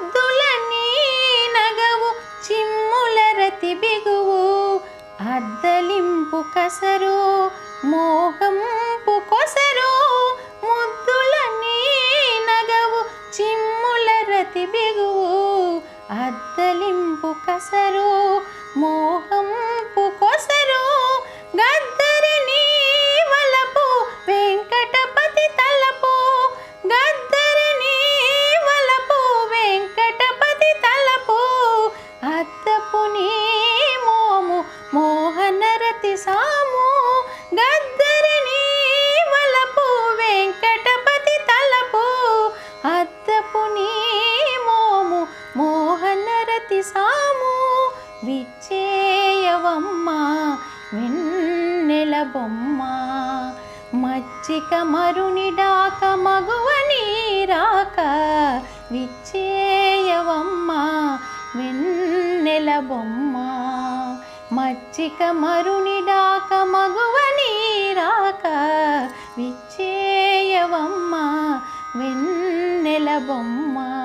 ముద్దులని నగవు చిమ్ముల రతి బిగువు అద్దలింపు కసరు మోగంపు కొసరు. ముద్దులని నగవు చిమ్ముల రతి బిగువు అద్దలింపు కసరు మోహంపు సాము విచ్చేయవమ్మ వెన్నెల బొమ్మ. మచ్చిక మరునిడాక మగువ నీరాక విచ్చేయవమ్మ వెన్నెల బొమ్మ. మచ్చిక మరునిడాక మగువ నీరాక విచ్చేయవమ్మ వెన్నెల బొమ్మ.